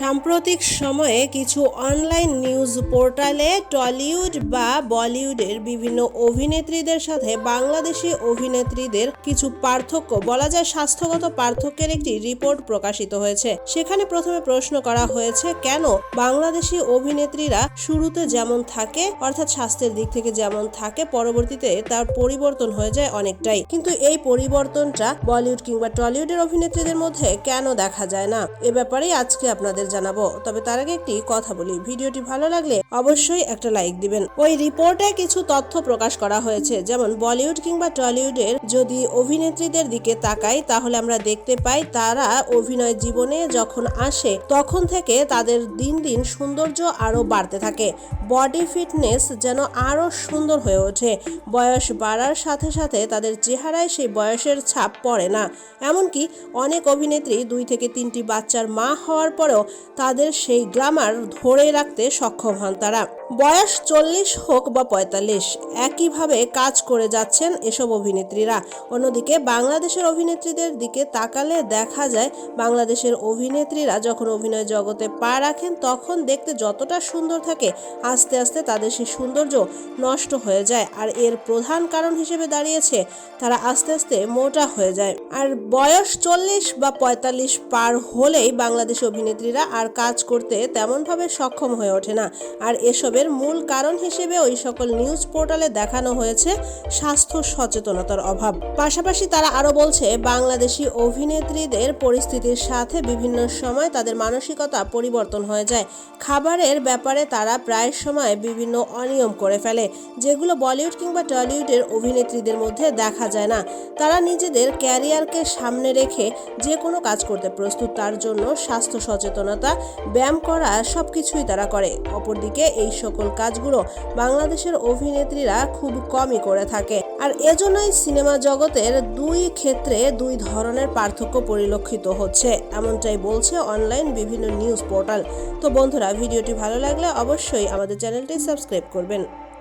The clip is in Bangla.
সাম্প্রতিক সময়ে কিছু অনলাইন নিউজ পোর্টালে টলিউড বা বলিউডের বিভিন্ন অভিনেত্রীদের সাথে বাংলাদেশি অভিনেত্রীদের কিছু পার্থক্য বলা যায় স্বাস্থ্যগত পার্থক্যের একটি রিপোর্ট প্রকাশিত হয়েছে। সেখানে প্রথমে প্রশ্ন করা হয়েছে, কেন বাংলাদেশি অভিনেত্রীরা শুরুতে যেমন থাকে, অর্থাৎ স্বাস্থ্যের দিক থেকে যেমন থাকে, পরবর্তীতে তার পরিবর্তন হয়ে যায় অনেকটাই। কিন্তু এই পরিবর্তনটা বলিউড কিংবা টলিউডের অভিনেত্রীদের মধ্যে কেন দেখা যায় না? এ ব্যাপারেই আজকে আপনাদের জানাব। তবে তার আগে একটি কথা বলি। ভিডিওটি ভালো লাগলে অবশ্যই একটা লাইক দিবেন। ওই রিপোর্টে কিছু তথ্য প্রকাশ করা হয়েছে। যেমন বলিউড কিংবা টলিউডের যদি অভিনেত্রীদের দিকে তাকাই, তাহলে আমরা দেখতে পাই তারা অভিনয় জীবনে যখন আসে, তখন থেকে তাদের দিন দিন সৌন্দর্য আরও বাড়তে থাকে। বডি ফিটনেস যেন আরও সুন্দর হয়ে ওঠে। বয়স বাড়ার সাথে সাথে তাদের চেহারায় সেই বয়সের ছাপ পড়ে না। এমনকি অনেক অভিনেত্রী দুই থেকে তিনটি বাচ্চার মা হওয়ার পরেও তাদের সেই গ্লামার ধরে রাখতে সক্ষম হন তারা। বয়স চল্লিশ হোক বা পঁয়তাল্লিশ, একইভাবে কাজ করে যাচ্ছেন এসব অভিনেত্রীরা। অন্যদিকে বাংলাদেশের অভিনেত্রীদের দিকে তাকালে দেখা যায়, বাংলাদেশের অভিনেত্রীরা যখন অভিনয় জগতে পা রাখেন, তখন দেখতে যতটা সুন্দর থাকে, আস্তে আস্তে তাদের সেই সৌন্দর্য নষ্ট হয়ে যায়। আর এর প্রধান কারণ হিসেবে দাঁড়িয়েছে, তারা আস্তে আস্তে মোটা হয়ে যায়। আর বয়স চল্লিশ বা পঁয়তাল্লিশ পার হলেই বাংলাদেশি অভিনেত্রীরা আর কাজ করতে তেমনভাবে সক্ষম হয়ে ওঠে না। আর এসবের মূল কারণ হিসেবে ওই সকল নিউজ পোর্টালে দেখানো হয়েছে স্বাস্থ্য সচেতনতার অভাব। পাশাপাশি তারা আরও বলছে, বাংলাদেশি অভিনেত্রীদের পরিস্থিতির সাথে বিভিন্ন সময় তাদের মানসিকতা পরিবর্তন হয়ে যায়। খাবারের ব্যাপারে তারা প্রায় সময় বিভিন্ন অনিয়ম করে ফেলে, যেগুলো বলিউড কিংবা টলিউডের অভিনেত্রীদের মধ্যে দেখা যায় না। তারা নিজেদের ক্যারিয়ারকে সামনে রেখে যে কোনো কাজ করতে প্রস্তুত, তার জন্য স্বাস্থ্য সচেতনতা, ব্যায়াম করা, সবকিছুই তারা করে। অপরদিকে এই সকল কাজগুলো বাংলাদেশের অভিনেত্রীরা খুব কমই করে থাকে। আর এজন্যই সিনেমা জগতের দুই ক্ষেত্রে দুই ধরনের পার্থক্য পরিলক্ষিত হচ্ছে, এমনটাই বলছে অনলাইন বিভিন্ন নিউজ পোর্টাল। তো বন্ধুরা, ভিডিওটি ভালো লাগলে অবশ্যই আমাদের চ্যানেলটি সাবস্ক্রাইব করবেন।